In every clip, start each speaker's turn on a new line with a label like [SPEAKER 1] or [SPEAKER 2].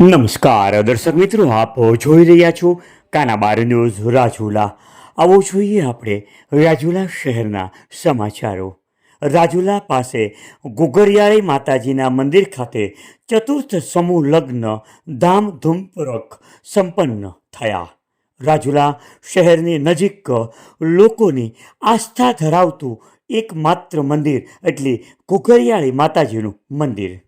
[SPEAKER 1] નમસ્કાર, દર્શક મિત્રો, આપ જોઈ રહ્યા છો કાનાબાર ન્યૂઝ રાજુલા. આવો જોઈએ આપણે રાજુલા શહેરના સમાચારો. રાજુલા પાસે ગુગરિયાળી માતાજીના મંદિર ખાતે ચતુર્થ સમૂહ લગ્ન ધામધૂમપૂર્વક સંપન્ન થયા. રાજુલા શહેરની નજીક લોકોની આસ્થા ધરાવતું એકમાત્ર મંદિર, એટલે ગુગરિયાળી માતાજીનું મંદિર.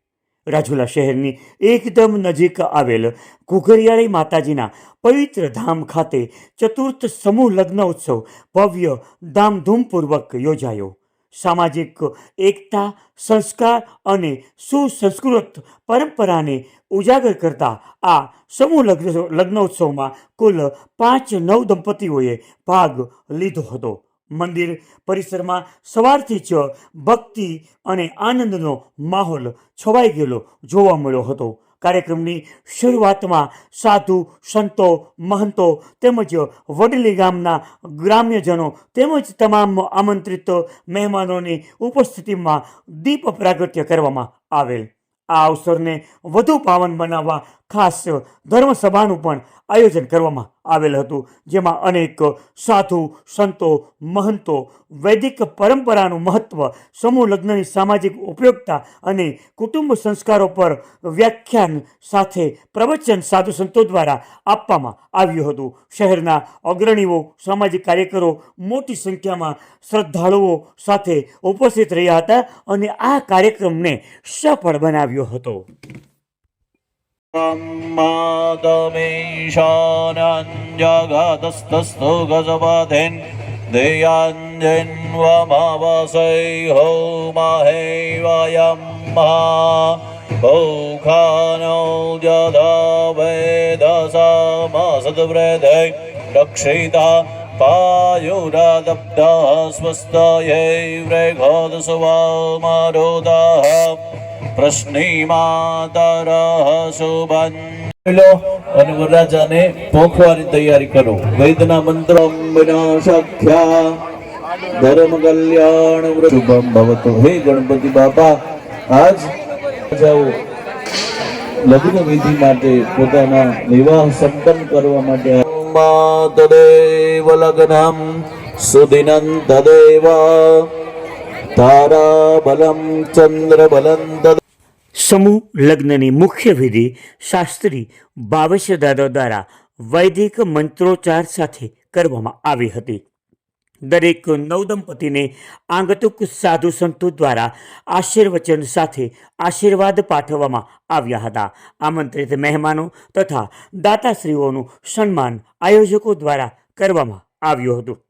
[SPEAKER 1] રાજુલા શહેરની એકદમ નજીક આવેલ ઘુઘરિયાળી માતાજીના પવિત્ર ધામ ખાતે ચતુર્થ સમૂહ લગ્ન ઉત્સવ ભવ્ય ધામધૂમપૂર્વક યોજાયો. સામાજિક એકતા, સંસ્કાર અને સુસંસ્કૃત પરંપરાને ઉજાગર કરતા આ સમૂહ લગ્ન, લગ્નોત્સવમાં કુલ પાંચ નવ દંપતીઓએ ભાગ લીધો હતો. મંદિર પરિસરમાં સવારથી જ ભક્તિ અને આનંદનો માહોલ છવાઈ ગયેલો જોવા મળ્યો હતો. કાર્યક્રમની શરૂઆતમાં સાધુ, સંતો, મહંતો તેમજ વડલી ગામના ગ્રામ્યજનો તેમજ તમામ આમંત્રિત મહેમાનોની ઉપસ્થિતિમાં દીપ પ્રાગટ્ય કરવામાં આવેલ. આ અવસરને વધુ પાવન બનાવવા ખાસ ધર્મસભાનું પણ આયોજન કરવામાં આવેલ હતું. જેમાં અનેક સાધુ, સંતો, મહંતો, વૈદિક પરંપરાનું મહત્વ, સમૂહ લગ્નની સામાજિક ઉપયોગતા અને કુટુંબ સંસ્કારો પર વ્યાખ્યાન સાથે પ્રવચન સાધુ સંતો દ્વારા આપવામાં આવ્યું હતું. શહેરના અગ્રણીઓ, સામાજિક કાર્યકરો મોટી સંખ્યામાં શ્રદ્ધાળુઓ સાથે ઉપસ્થિત રહ્યા હતા અને આ કાર્યક્રમને સફળ બનાવ્યો
[SPEAKER 2] કર્યો હતો જગતસ્તસ્તુ ગજપતિન ધિયાંજન્વમાવસૈ હોમહેવયમ ભૌખાનો જદવેદસામસદવૃધે રક્ષિતા પાયુરાદબ્ધઃ સ્વસ્તયૈ વૃઘોદસુવામરોદાઃ લો અને વરરાજાને પોખવાની તૈયારી કરો. વૈદના મંત્ર ધર્મ કલ્યાણ શુભમ ભવતો. હે ગણપતિ બાપા આજ જાઓ લગ્ન વિધિ માટે પોતાના વિવાહ સંપન્ન કરવા માટે તદેવ લગ્નમ સુદિનં તદેવ તારાબલમ ચંદ્રબલમ તદ
[SPEAKER 1] સમૂહ લગ્નની મુખ્ય વિધિ શાસ્ત્રી ભાવેશદાદા દ્વારા વૈદિક મંત્રોચ્ચાર સાથે કરવામાં આવી હતી. દરેક નવદંપતિને આંગતુક સાધુ સંતો દ્વારા આશીર્વચન સાથે આશીર્વાદ પાઠવવામાં આવ્યા હતા. આમંત્રિત મહેમાનો તથા દાતાશ્રીઓનું સન્માન આયોજકો દ્વારા કરવામાં આવ્યું હતું.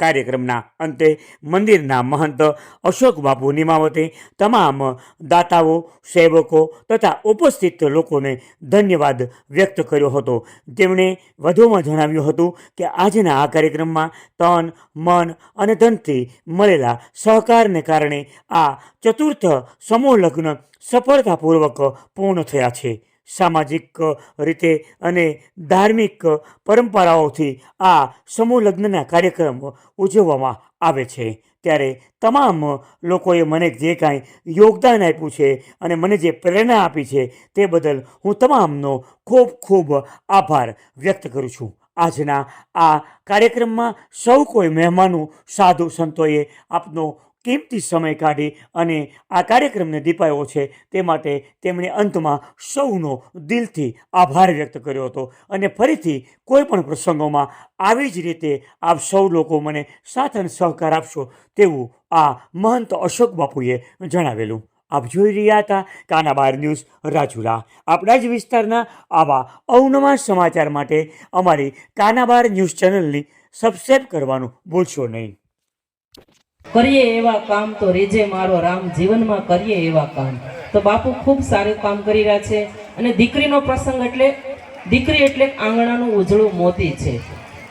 [SPEAKER 1] કાર્યક્રમના અંતે મંદિરના મહંત અશોક બાપુ નિમાવતે તમામ દાતાઓ, સેવકો તથા ઉપસ્થિત લોકોને ધન્યવાદ વ્યક્ત કર્યો હતો. તેમણે વધુમાં જણાવ્યું હતું કે આજના આ કાર્યક્રમમાં તન, મન અને ધનથી મળેલા સહકારને કારણે આ ચતુર્થ સમૂહ લગ્ન સફળતાપૂર્વક પૂર્ણ થયા છે. સામાજિક રીતે અને ધાર્મિક પરંપરાઓથી આ સમૂહ લગ્નના કાર્યક્રમ ઉજવવામાં આવે છે. ત્યારે તમામ લોકોએ મને જે કાંઈ યોગદાન આપ્યું છે અને મને જે પ્રેરણા આપી છે તે બદલ હું તમામનો ખૂબ ખૂબ આભાર વ્યક્ત કરું છું. આજના આ કાર્યક્રમમાં સૌ કોઈ મહેમાનો, સાધુ સંતોએ આપનો કિંમતી સમય કાઢી અને આ કાર્યક્રમને દીપાયો છે, તે માટે તેમણે અંતમાં સૌનો દિલથી આભાર વ્યક્ત કર્યો હતો. અને ફરીથી કોઈ પણ પ્રસંગોમાં આવી જ રીતે આપ સૌ લોકો મને સાથ અને સહકાર આપશો તેવું આ મહંત અશોક બાપુએ જણાવેલું. આપ જોઈ રહ્યા હતા કાનાબાર ન્યૂઝ રાજુલા. આપણા જ વિસ્તારના આવા અવનવા સમાચાર માટે અમારી કાનાબાર ન્યૂઝ ચેનલની સબસ્ક્રાઈબ કરવાનું ભૂલશો નહીં.
[SPEAKER 3] કરીએ એવા કામ તો રેજે મારો રામ જીવનમાં કરીએ એવા કામ. તો બાપુ ખૂબ સારું કામ કરી રહ્યા છે અને દીકરીનો પ્રસંગ એટલે, દીકરી એટલે આંગણાનું ઉજળું મોતી છે.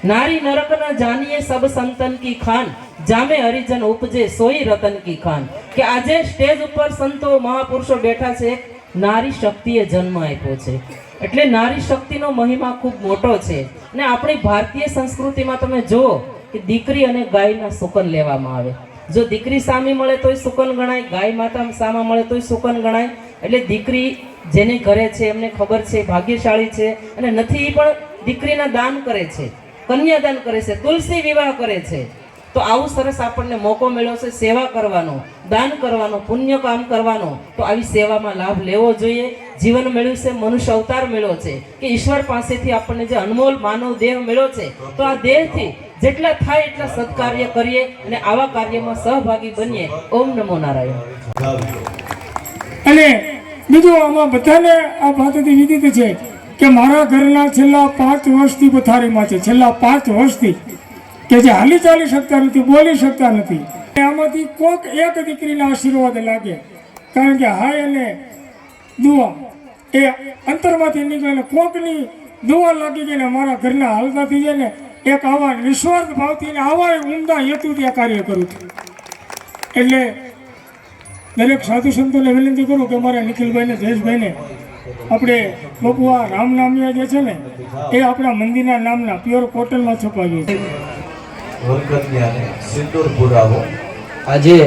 [SPEAKER 3] નારી નરક જાનીએ સબ સંતન કી ખાન, જામે હરિજન ઉપજે સોઈ રતન કી ખાન. કે આજે સ્ટેજ ઉપર સંતો મહાપુરુષો બેઠા છે, નારી શક્તિએ જન્મ આપ્યો છે. એટલે નારી શક્તિનો મહિમા ખૂબ મોટો છે. ને આપણી ભારતીય સંસ્કૃતિમાં તમે જુઓ કે દીકરી અને ગાયના સુકન લેવામાં આવે. જો દીકરી સામી મળે તોય સુકન ગણાય, ગાય માતા સામા મળે તોય સુકન ગણાય. એટલે દીકરી જેને ઘરે છે, એમને ખબર છે, ભાગ્યશાળી છે અને નથી પણ દીકરીના દાન કરે છે, કન્યાદાન કરે છે, તુલસી વિવાહ કરે છે. તો આવું સરસ આપણને મોકો મળ્યો છે, સેવા કરવાનો, દાન કરવાનો, પુણ્ય કામ કરવાનો. તો આવી સેવામાં લાભ લેવો જોઈએ. જીવન મળ્યું છે, મનુષ્ય અવતાર મળ્યો છે. કે ઈશ્વર પાસેથી આપણને જે અનમોલ માનવ દેહ મળ્યો છે, તો આ દેહથી જેટલા થાય એટલા સત્કાર્ય કરીએ અને આવા કાર્યમાં સહભાગી બનીએ. ઓમ નમો નારાયણ.
[SPEAKER 4] અને બીજું આમાં બધાને આ વાતથી વિદિત છે કે મારા ઘરના છેલ્લા પાંચ વર્ષથી પથારીમાં છે. છેલ્લા પાંચ વર્ષથી. કે જે હાલી ચાલી શકતા નથી, બોલી શકતા નથી. આમાંથી કોક એક દીકરીના આશીર્વાદ લાગે. કારણ કે હાય અને દુઆ એ અંતરમાંથી નીકળે કોકની દુઆ લાગી ગઈ ને મારા ઘરના હાલતા થઈ જાય ને એક આવા નિસ્વાર્થ ભાવથી ને આવા ઉમદા હેતુથી આ કાર્ય કરું છું. એટલે દરેક સાધુ સંતોને વિનંતી કરું કે અમારા નિખિલભાઈને જયેશભાઈને આપણે બપુઆ રામનામિયા જે છે ને એ આપણા મંદિરના નામના પ્યોર કોટનમાં
[SPEAKER 2] છપાવ્યું પુરાવો.
[SPEAKER 5] આજે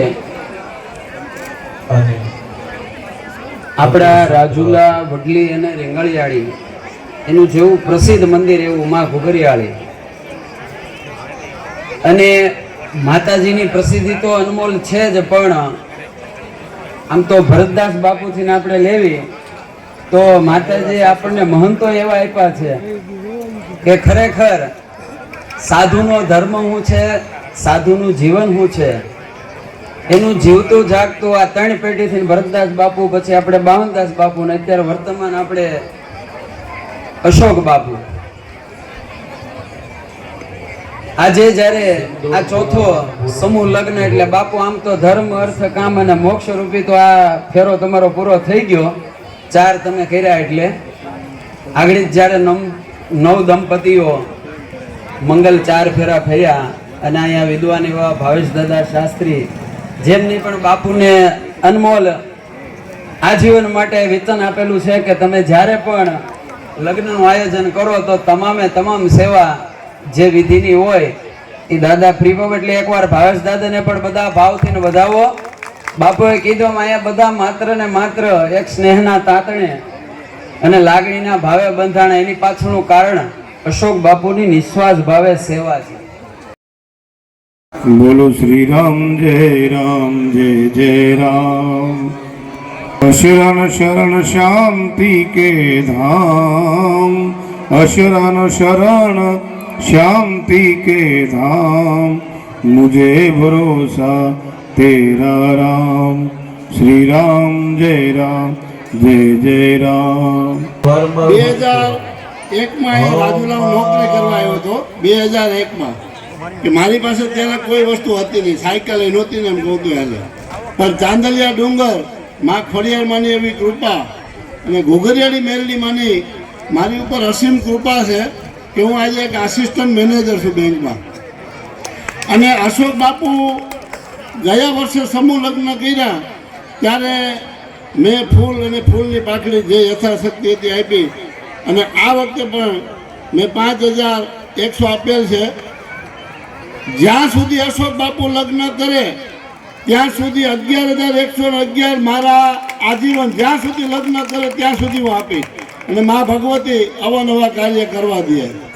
[SPEAKER 2] અને
[SPEAKER 5] આપણા રાજુલા વડલી અને રેંગળિયાળી એનું જેવું પ્રસિદ્ધ મંદિર એવું ઉમા ઘુગરિયાળી અને માતાજીની પ્રસિદ્ધિ તો અનમોલ છે જ, પણ આમ તો ભરતદાસ બાપુથી આપણે લેવી, તો માતાજી આપણને મહંતો એવા આપ્યા છે કે ખરેખર સાધુનો ધર્મ શું છે, સાધુનું જીવન શું છે? એનું જીવતું જાગતું આ ત્રણ પેઢીથી ભરતદાસ બાપુ, પછી આપણે બાવનદાસ બાપુ, ને અત્યારે વર્તમાન આપણે અશોક બાપુ. આજે જ્યારે આ ચોથો સમૂહ લગ્ન એટલે બાપુ આમ તો ધર્મ, અર્થ, કામ અને મોક્ષ રૂપી તો આ ફેરો તમારો પૂરો થઈ ગયો. ચાર તમે કર્યા એટલે. આગળ જ્યારે નવ દંપતીઓ મંગલ ચાર ફેરા ફર્યા અને અહીંયા વિદ્વાન એવા ભાવેશ દાદા શાસ્ત્રી, જેમની પણ બાપુને અનમોલ આજીવન માટે વેતન આપેલું છે કે તમે જ્યારે પણ લગ્નનું આયોજન કરો તો તમામે તમામ સેવા જે વિધિની હોય, એ દાદા ફ્રી એટલે એકવાર ભાવેશ દાદાને પણ બધા ભાવથી વધાવો બાપુએ કીધું અહીંયા બધા માત્ર ને માત્ર એક સ્નેહના તાતણે અને લાગણીના ભાવે બંધાણા. એની પાછળનું કારણ અશોક બાપુની નિશ્વાસ ભાવે સેવા છે.
[SPEAKER 6] બોલો શ્રી રામ, જય રામ, જય જય રામ. અશરણ શરણ શાંતિ કે ધામ? અશરણ શરણ शांति के धाम मुझे भरोसा तेरा राम। શ્રી રામ જય રામ જય જય
[SPEAKER 2] રામ
[SPEAKER 7] બે હજાર એકમાં એ રાજુલાલ નોકરી કરવા આવ્યો હતો બે હજાર એકમાં કે મારી પાસે ત્યારે કોઈ વસ્તુ હતી નહીં સાયકલ એ નહોતી ને એમ ગોતું હાલે। પણ ચાંદલિયા ડુંગરમાં ખોડિયાર માની એવી કૃપા અને ઘોઘરિયાળી મેરડી માની મારી ઉપર અસીમ કૃપા છે કે હું આજે એક આસિસ્ટન્ટ મેનેજર છું બેંકમાં. અને અશોક બાપુ ગયા વર્ષે સમૂહ લગ્ન કર્યા, ત્યારે મેં ફૂલ અને ફૂલની પાકડી જે યથાશક્તિ હતી આપી. અને આ વખતે પણ મેં પાંચ હજાર એકસો આપેલ છે. જ્યાં સુધી અશોક બાપુ લગ્ન કરે, ત્યાં સુધી અગિયાર હજાર એકસો ને અગિયાર મારા આજીવન જ્યાં સુધી લગ્ન કરે, ત્યાં સુધી હું આપીશ. અને મા ભગવતી અવાનવા કાર્ય કરવા દે.